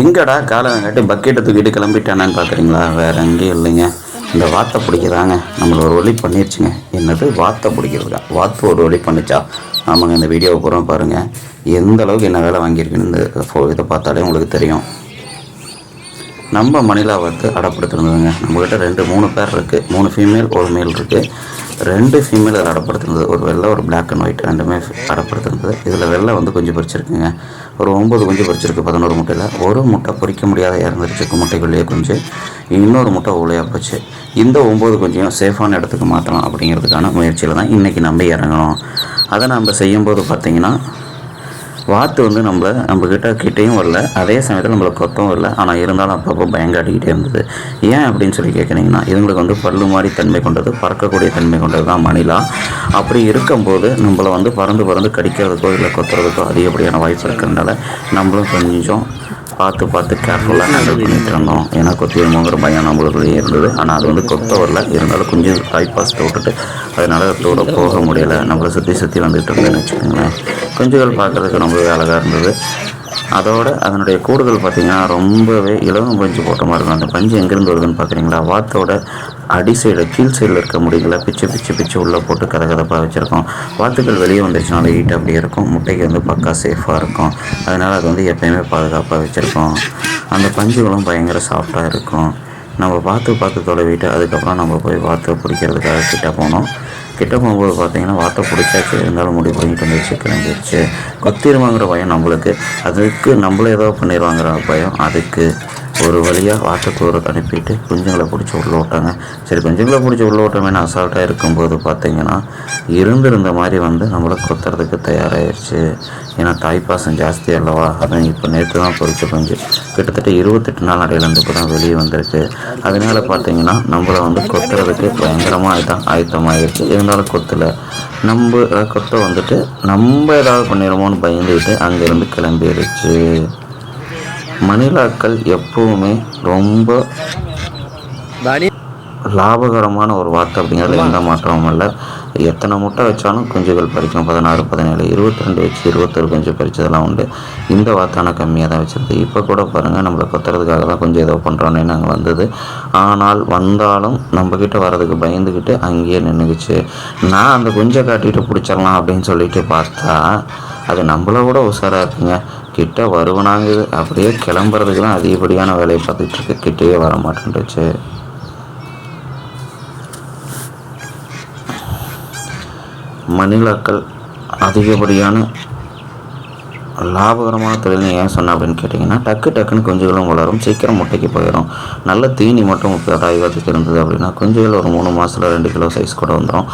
எங்கடா காலம் கட்டி பக்கெட்டை தூக்கிட்டு கிளம்பிட்டானான்னு பார்க்குறீங்களா வேறு எங்கேயும் இல்லைங்க. இந்த வாத்தை பிடிக்கிறாங்க. நம்மளை ஒரு வழி பண்ணிருச்சுங்க. என்னது? வாத்தை பிடிக்கிறதுக்கா? வாத்து ஒரு வழி பண்ணிச்சா? ஆமாங்க இந்த வீடியோவை பூரா பாருங்கள் எந்த அளவுக்கு என்ன வேலை வாங்கியிருக்குன்னு இந்த ஃபோ இதை பார்த்தாலே உங்களுக்கு தெரியும். நம்ம மணிலா வந்து அடப்படுத்திருந்ததுங்க. நம்மக்கிட்ட ரெண்டு மூணு பேர் இருக்குது மூணு ஃபீமேல் ஒரு மேல் இருக்குது ரெண்டு ஃபீமேல் அதில் அடப்படுத்திருந்தது. ஒரு வெள்ளை ஒரு பிளாக் அண்ட் ஒயிட் ரெண்டுமே அடப்படுத்திருந்தது. இதில் வெள்ளை வந்து கொஞ்சம் பிரிச்சிருக்குங்க. ஒரு ஒம்பது குஞ்சு பொறிச்சிருக்கு பதினோரு முட்டையில். ஒரு முட்டை பொறிக்க முடியாத இறந்துருச்சு முட்டைக்குள்ளேயே குஞ்சு. இன்னொரு முட்டை ஊழையாக போச்சு. இந்த ஒம்பது குஞ்சையும் சேஃபான இடத்துக்கு மாற்றலாம் அப்படிங்கிறதுக்கான முயற்சியில் தான் இன்றைக்கி நம்ம இறங்கணும். அதை நம்ம செய்யும்போது பார்த்திங்கன்னா வாத்து வந்து நம்மளை நம்மக்கிட்ட கிட்டேயும் வரல. அதே சமயத்தில் நம்மளை கொத்தவும் இல்லை ஆனால் இருந்தாலும் அப்பப்போ பயங்காட்டிக்கிட்டே இருந்தது. ஏன் அப்படின்னு சொல்லி கேட்குறீங்கன்னா இதுங்களுக்கு வந்து பல்லு மாதிரி தன்மை கொண்டது பறக்கக்கூடிய தன்மை கொண்டது தான் மணிலா. அப்படி இருக்கும்போது நம்மளை வந்து பறந்து பறந்து கடிக்கிறதுக்கோ இல்லை கொத்துறதுக்கோ அதிகப்படியான வாய்ப்பு இருக்கிறதுனால நம்மளும் கொஞ்சம் பார்த்து பார்த்து கேர்ஃபுல்லாக ஹேண்டில் பண்ணிட்டு இருந்தோம் ஏன்னா கொத்திடுமோங்கிற பயம் நம்மளுக்குள்ளேயே இருந்தது. ஆனால் அது வந்து கொத்த வரல. இருந்தாலும் கொஞ்சம் பைபாஸ் விட்டுட்டு அதனால் தூர போக முடியலை. நம்மளை சுற்றி சுற்றி வந்துட்டு இருந்தேன்னு வச்சுக்கோங்களேன். குஞ்சுகள் பார்க்குறதுக்கு ரொம்பவே அழகாக இருந்தது. அதோட அதனுடைய கூடுதல் பார்த்திங்கன்னா ரொம்பவே இலவம் பஞ்சு போட்ட மாதிரி இருக்கும். அந்த பஞ்சு எங்கேருந்து வருதுன்னு பார்க்குறீங்களா? வாத்தோட அடி சைடில் கீழ் சைடில் இருக்க முடிகளை பிச்சு பிச்சு பிச்சு உள்ளே போட்டு கதகதப்பாக வச்சுருக்கோம். வாத்துக்கள் வெளியே வந்துருச்சுனால ஹீட் அப்படியே இருக்கும். முட்டைக்கு வந்து பக்கா சேஃபாக இருக்கும். அதனால் அது வந்து எப்பயுமே பாதுகாப்பாக வச்சுருக்கோம். அந்த பஞ்சுகளும் பயங்கர சாஃப்டாக இருக்கும். நம்ம பார்த்து பார்த்து தொலைவிட்டு அதுக்கப்புறம் நம்ம போய் வாத்து பிடிக்கிறதுக்காக கிட்டே போனோம். கிட்ட போகும்போது பார்த்தீங்கன்னா வார்த்தை பிடிச்சாச்சு. இருந்தாலும் முடி பண்ணிட்டு வந்துருச்சு கிளம்பிடுச்சு கொத்திருவாங்கிற பயம் நம்மளுக்கு. அதுக்கு நம்மள ஏதோ பண்ணிடுவாங்கிற பயம் அதுக்கு. ஒரு வழியாக வாட்டத்தூருக்கு அனுப்பிட்டு குஞ்சுங்களை பிடிச்சி உள்ளே விட்டாங்க. சரி குஞ்சுங்களை பிடிச்சி உள்ளே விட்டோமேனு அசால்ட்டாக இருக்கும்போது பார்த்தீங்கன்னா இருந்திருந்த மாதிரி வந்து நம்மளை கொத்துறதுக்கு தயாராகிடுச்சு ஏன்னா தாய்ப்பாசம் ஜாஸ்தி அல்லவா? அதான் இப்போ நேற்று தான் பொறிச்ச குஞ்சு. கிட்டத்தட்ட இருபத்தெட்டு நாள் அடையிலேருந்து இப்போ தான் வெளியே வந்திருக்கு. அதனால பார்த்தீங்கன்னா நம்மளை வந்து கொத்துறதுக்கு பயங்கரமாக இதுதான் ஆயத்தமாகிடுச்சு இருந்தாலும் கொத்தலை. நம்ம கொத்த வந்துட்டு நம்ம ஏதாவது பண்ணிடுமோன்னு பயந்துக்கிட்டு அங்கேருந்து கிளம்பிடுச்சு மணிலாக்கள் எப்பவுமே ரொம்ப லாபகரமான ஒரு வார்த்தை அப்படிங்கிறது எந்த மாற்றமும் இல்லை. எத்தனை முட்டை வச்சாலும் குஞ்சுகள் பறிக்கும். பதினாறு பதினேழு இருபத்தி ரெண்டு வச்சு இருபத்தொரு குஞ்சு பறிச்சதெல்லாம் உண்டு. இந்த வாத்தான கம்மியாக தான் வச்சிருந்து இப்போ கூட பாருங்கள் நம்மளை கொத்துறதுக்காக தான் கொஞ்சம் ஏதோ பண்ணுறோன்னே நாங்கள் வந்தது. ஆனால் வந்தாலும் நம்மக்கிட்ட வர்றதுக்கு பயந்துக்கிட்டு அங்கேயே நின்றுக்குச்சு நான் அந்த குஞ்சை காட்டிட்டு பிடிச்சிடலாம் அப்படின்னு சொல்லிட்டு பார்த்தா அது நம்மள விட உஷாராக இருக்குங்க. கிட்ட வருவனாங்க. அப்படியே கிளம்புறதுக்கு தான் அதிகப்படியான வேலையை பார்த்துட்டு இருக்கு. கிட்டேயே வர மாட்டேன்டுச்சு மணிலாக்கள் அதிகப்படியான லாபகரமான தொழில்னு ஏன் சொன்னேன் அப்படின்னு கேட்டிங்கன்னா டக்கு டக்குன்னு குஞ்சுகளும் வளரும் சீக்கிரம் முட்டைக்கு போயிடும் நல்ல தீனி மட்டும் முப்பதாயிரத்துக்கு இருந்தது அப்படின்னா குஞ்சுகள் ஒரு மூணு மாதத்தில் ரெண்டு கிலோ சைஸ் கூட வந்துடும்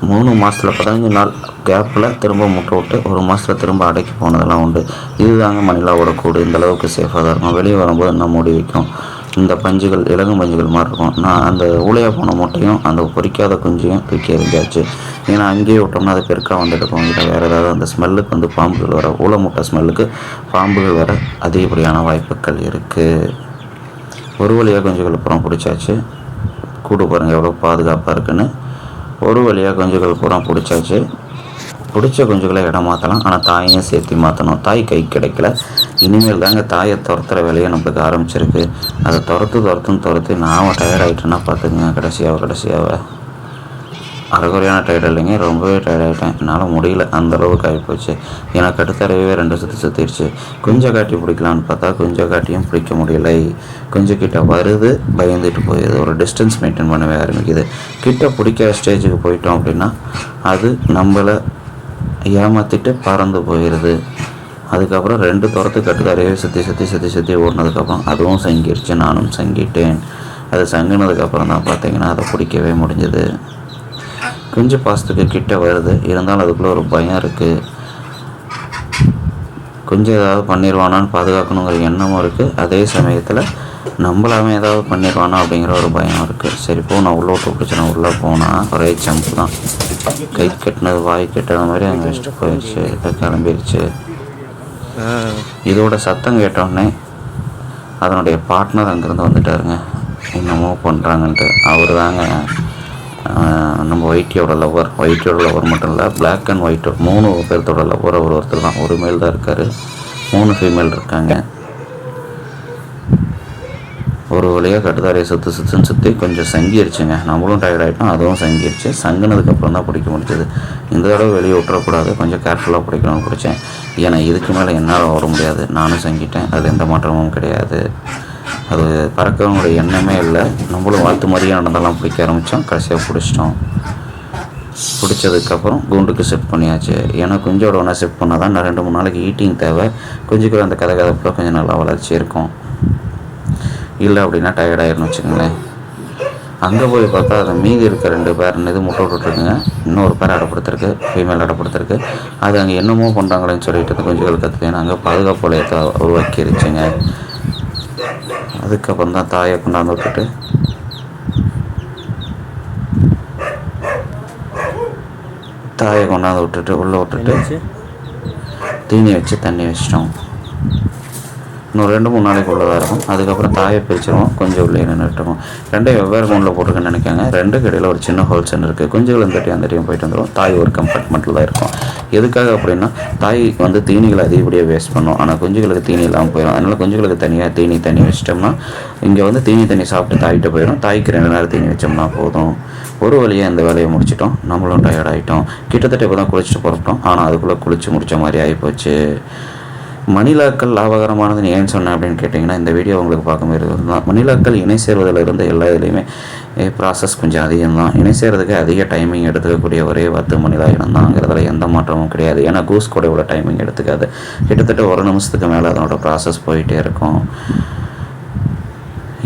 மூணு மாதத்தில் பதினஞ்சு நாள் கேப்பில் திரும்ப முட்டை விட்டு ஒரு மாதத்தில் திரும்ப அடைக்கி போனதெல்லாம் உண்டு. இதுதாங்க மணிலாவோட கூடு. இந்தளவுக்கு சேஃபாக தான் இருக்கும். வெளியே வரும்போது நம்ம மூடி வைக்கும்? இந்த பஞ்சுகள் இலகும் பஞ்சுகள் மாதிரி இருக்கும். நான் அந்த ஊழையாக போன முட்டையும் அந்த பொரிக்காத குஞ்சையும் தூக்கி எறிஞ்சாச்சு. ஏன்னா அங்கேயே விட்டோம்னா அது பெருக்காக வந்துட்டு இல்லை வேறு ஏதாவது அந்த ஸ்மெல்லுக்கு வந்து பாம்புகள் வர ஊழ முட்டை ஸ்மெல்லுக்கு பாம்புகள் வர அதிகப்படியான வாய்ப்புகள் இருக்குது ஒரு வழியாக குஞ்சுகள் அப்புறம் பிடிச்சாச்சு. கூடு பாருங்கள் எவ்வளோ பாதுகாப்பாக இருக்குன்னு. ஒரு வழியாக குஞ்சுகள் பூரா பிடிச்சாச்சு. பிடிச்ச குஞ்சுகளை இடம் மாற்றலாம் ஆனால் தாயையும் சேர்த்து மாற்றணும் தாய் கை கிடைக்கல. இனிமேல் தாங்க தாயை துரத்துகிற வேலையை நம்மளுக்கு ஆரம்பிச்சிருக்கு. அதை துரத்து துரத்துன்னு துரத்து நான் டயர்ட் ஆகிட்டேன்னா பார்த்துக்குங்க. கடைசியாக கடைசியாக அறகுறையான டயர்ட் இல்லைங்க. ரொம்பவே டயர்ட் ஆகிட்டேன் என்னால் முடியல. அந்த அளவுக்கு ஆகிப்போச்சு எனக்கு அடுத்தடவே ரெண்டு சுற்றி சுற்றிடுச்சு குஞ்சை காட்டி பிடிக்கலான்னு பார்த்தா குஞ்சை காட்டியும் பிடிக்க முடியலை. குஞ்சு கிட்ட வருது பயந்துட்டு போயிடுது ஒரு டிஸ்டன்ஸ் மெயின்டைன் பண்ணவே ஆரம்பிக்குது. கிட்ட பிடிக்கிற ஸ்டேஜுக்கு போயிட்டோம் அப்படின்னா அது நம்மளை ஏமாற்றிட்டு பறந்து போயிடுது அதுக்கப்புறம் ரெண்டு துரத்து கட்டுக்காரையே சுற்றி சுற்றி சுற்றி சுற்றி ஓடினதுக்கப்புறம் அதுவும் சங்கிருச்சு. நானும் சங்கிட்டேன். அது சங்கினதுக்கப்புறம் தான் பார்த்தீங்கன்னா அதை பிடிக்கவே முடிஞ்சது. குஞ்சு பாசத்துக்கு கிட்டே வருது. இருந்தாலும் அதுக்குள்ளே ஒரு பயம் இருக்குது கொஞ்சம் ஏதாவது பண்ணிடுவானான்னு பாதுகாக்கணுங்கிற எண்ணமும் இருக்குது அதே சமயத்தில் நம்மளாமே ஏதாவது பண்ணிடுவானா அப்படிங்கிற ஒரு பயம் இருக்குது சரி போ நான் உள்ளே விட்டு பிடிச்சி நான் உள்ளே போனால் ஒரே ஜம்ப் தான். கை கட்டினது வாய் கட்டின மாதிரி அங்கே வச்சுட்டு போயிடுச்சு இதை கிளம்பிடுச்சு. இதோட சத்தம் கேட்டோடனே அதனுடைய பார்ட்னர் அங்கேருந்து வந்துட்டாருங்க. என்னமோ பண்ணுறாங்கன்ட்டு அவர் தாங்க நம்ம ஒயிட்டியோட லவர் ஒயிட்டியோட லவர் மட்டும் இல்லை பிளாக் அண்ட் ஒயிட் மூணு பேர்த்தோட லவ்வர் அவர் ஒருத்தர் தான். ஒரு மேல் தான் இருக்கார். மூணு ஃபீமேல் இருக்காங்க. ஒரு வழியாக கட்டுதாரையை சுற்றி சுற்றுன்னு சுற்றி கொஞ்சம் சங்கிருச்சுங்க. நம்மளும் டயர்ட் ஆகிட்டோம் அதுவும் சங்கிருச்சு. சங்கினதுக்கப்புறம் தான் பிடிக்க முடிஞ்சது. இந்த தடவை வெளியே விட்டுறக்கூடாது. கொஞ்சம் கேர்ஃபுல்லாக பிடிக்கணும்னு பிடிச்சேன். ஏன்னா இதுக்கு மேலே என்னால் வர முடியாது. நானும் சங்கிட்டேன். அதில் எந்த மாற்றமும் கிடையாது. அது பறக்கிறவங்களுடைய எண்ணமே இல்லை. நம்மளும் வாழ்த்து மாதிரியே நடந்தெல்லாம் பிடிக்க ஆரம்பித்தோம் கடைசியாக பிடிச்சிட்டோம். பிடிச்சதுக்கப்புறம் கூண்டுக்கு செட் பண்ணியாச்சு. ஏன்னா குஞ்சோட ஒன்றா செட் பண்ணால் தான் நான் ரெண்டு மூணு நாளைக்கு ஈட்டிங் தேவை. குஞ்சுக்குள்ள அந்த கதை கதப்பில் கொஞ்சம் நல்லா வளர்ச்சி இருக்கும். இல்லை அப்படின்னா டயர்டாயிருன்னு வச்சுக்கோங்களேன். அங்கே போய் பார்த்தா அது மீதி இருக்க ரெண்டு பேர் இது முட்டை விட்டுருக்குங்க இன்னொரு பேர் அடப்படுத்திருக்கு. ஃபீமேல் அடப்படுத்திருக்கு. அது அங்கே என்னமோ பண்ணுறாங்களேன்னு சொல்லிட்டு குஞ்சுகள் கற்றுக்கேன் அங்கே பாதுகாப்பு வளையத்தை உருவாக்கிருச்சுங்க. அதுக்கப்புறம் தான் தாயை கொண்டாந்து விட்டுட்டு தாயை கொண்டாந்து விட்டுட்டு உள்ளே விட்டுட்டு தீனி வச்சு தண்ணி வச்சிட்டோம். இன்னும் ரெண்டு மூணு நாளைக்கு உள்ளதாக இருக்கும். அதுக்கப்புறம் தாயை பிரிச்சிருவோம். கொஞ்சம் உள்ளே நின்றுட்டுருவோம் ரெண்டையும் வெவ்வேறு கவுண்டில் போட்டிருக்கேன் நினைக்காங்க. ரெண்டு கடையில் ஒரு சின்ன ஹோல்சேல் இருக்குது குஞ்சுகள் இந்த அந்த டைம் போயிட்டு வந்துடும் தாய் ஒரு கம்பார்ட்மெண்ட்டில் தான் இருக்கும். எதுக்காக அப்படின்னா தாய் வந்து தீனிகளை அதிகப்படியாக வேஸ்ட் பண்ணும். ஆனால் குஞ்சுகளுக்கு தீனி இல்லாமல் போயிடும் அதனால் குஞ்சுகளுக்கு தனியாக தீனி தண்ணி வச்சிட்டோம்னா இங்கே வந்து தீனி தண்ணி சாப்பிட்டு தாயிட்டு போயிடும் தாய்க்கு ரெண்டு நேரம் தீனி வச்சோம்னா போதும். ஒரு வழியாக இந்த வேலையை முடிச்சிட்டோம். நம்மளும் டயர்ட் ஆகிட்டோம் கிட்டத்தட்ட இப்போ தான் குளிச்சுட்டு புறப்பட்டோம். ஆனால் அதுக்குள்ளே குளிச்சு முடித்த மாதிரி ஆகிப்போச்சு மணிலாக்கள் லாபகரமானதுன்னு ஏன் சொன்னேன் அப்படின்னு கேட்டிங்கன்னா இந்த வீடியோ உங்களுக்கு பார்க்கும்போது தான் மணிலாக்கள் இணை சேர்வதில் இருந்த எல்லா இதுலேயுமே ப்ராசஸ் கொஞ்சம் அதிகம் தான் இணை சேர்றதுக்கு அதிக டைமிங் எடுத்துக்கக்கூடிய ஒரே வத்து மணிலா இனம் தான்ங்கிறதுல எந்த மாற்றமும் கிடையாது. ஏன்னா கூஸ் கூட இவ்வளோ டைமிங் எடுத்துக்காது. கிட்டத்தட்ட ஒரு நிமிஷத்துக்கு மேலே அதனோட ப்ராசஸ் போயிட்டே இருக்கும்.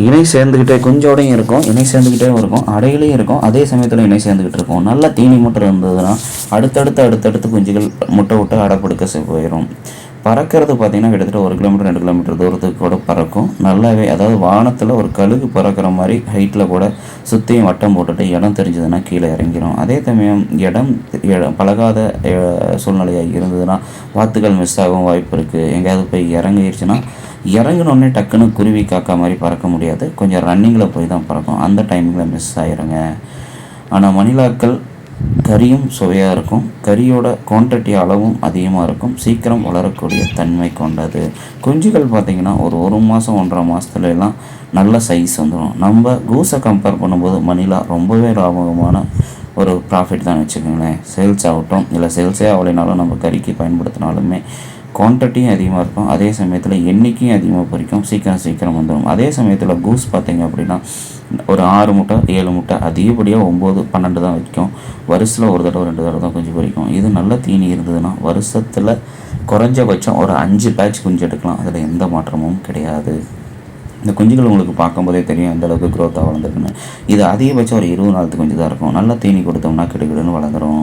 இணை சேர்ந்துக்கிட்டே குஞ்சோடையும் இருக்கும். இணை சேர்ந்துக்கிட்டே இருக்கும். அடையிலையும் இருக்கும். அதே சமயத்தில் இணை சேர்ந்துக்கிட்டு இருக்கும். நல்ல தீனி முட்டை இருந்ததுன்னா அடுத்தடுத்து அடுத்தடுத்து குஞ்சுகள் முட்டை விட்டு அடைப்படுக்க போயிடும் பறக்கிறது பார்த்தீங்கன்னா கிட்டத்தட்ட ஒரு கிலோமீட்டர் ரெண்டு கிலோமீட்டர் தூரத்துக்கு கூட பறக்கும். நல்லாவே அதாவது வானத்தில் ஒரு கழுகு பறக்கிற மாதிரி ஹைட்டில் கூட சுற்றியும் வட்டம் போட்டுட்டு இடம் தெரிஞ்சதுன்னா கீழே இறங்கிரும். அதே சமயம் இடம் இடம் பழகாத சூழ்நிலையாக இருந்ததுன்னா வாத்துகள் மிஸ் ஆகும் வாய்ப்பு இருக்குது எங்கேயாவது போய் இறங்கிடுச்சுன்னா இறங்கினோடனே டக்குன்னு குருவி காக்கா மாதிரி பறக்க முடியாது. கொஞ்சம் ரன்னிங்கில் போய் தான் பறக்கும். அந்த டைமிங்கில் மிஸ் ஆயிருங்க. ஆனால் மணிலாக்கள் கறியும் சுவையாக இருக்கும். கறியோட குவான்டிட்டி அளவும் அதிகமாக இருக்கும். சீக்கிரம் வளரக்கூடிய தன்மை கொண்டது. குஞ்சுகள் பார்த்திங்கன்னா ஒரு ஒரு மாதம் ஒன்றரை மாதத்துலலாம் நல்ல சைஸ் வந்துடும் நம்ம கூஸை கம்பேர் பண்ணும்போது மணிலா ரொம்பவே லாபகமான ஒரு ப்ராஃபிட் தான் வச்சுக்கோங்களேன். சேல்ஸ் ஆகட்டும் இல்லை சேல்ஸே ஆகலைனாலும் நம்ம கறிக்கு பயன்படுத்தினாலுமே குவான்டிட்டியும் அதிகமாக இருக்கும். அதே சமயத்தில் எண்ணிக்கையும் அதிகமாக பொரிக்கும் சீக்கிரம் சீக்கிரம் வந்துடும் அதே சமயத்தில் கூஸ் பார்த்தீங்க அப்படின்னா ஒரு ஆறு முட்டை ஏழு முட்டை அதிகப்படியாக ஒம்பது பன்னெண்டு தான் வைக்கும் வருஷத்தில் ஒரு தடவை ரெண்டு தடவை தான் குஞ்சு பொரிக்கும் இது நல்ல தீனி இருந்ததுன்னா வருஷத்தில் குறைஞ்சபட்சம் ஒரு அஞ்சு பேட்ச் குஞ்சு எடுக்கலாம். அதில் எந்த மாற்றமும் கிடையாது. இந்த குஞ்சுகள் உங்களுக்கு பார்க்கும்போதே தெரியும் எந்த அளவுக்கு க்ரோத்தாக வளர்ந்துருக்குன்னு. இது அதிகபட்சம் ஒரு இருபது நாளுக்கு கொஞ்சம் தான் இருக்கும். நல்லா தேனி கொடுத்தோம்னா கிடுகிடுன்னு வளர்ந்துடும்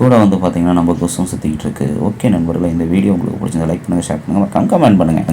கூட வந்து பார்த்தீங்கன்னா நம்ம கொசும் சுற்றிக்கிட்டு இருக்கு. ஓகே நண்பர்களே இந்த வீடியோ உங்களுக்கு பிடிச்சிருந்தா லைக் பண்ணுங்கள் ஷேர் பண்ணுங்கள் கமெண்ட் பண்ணுங்கள்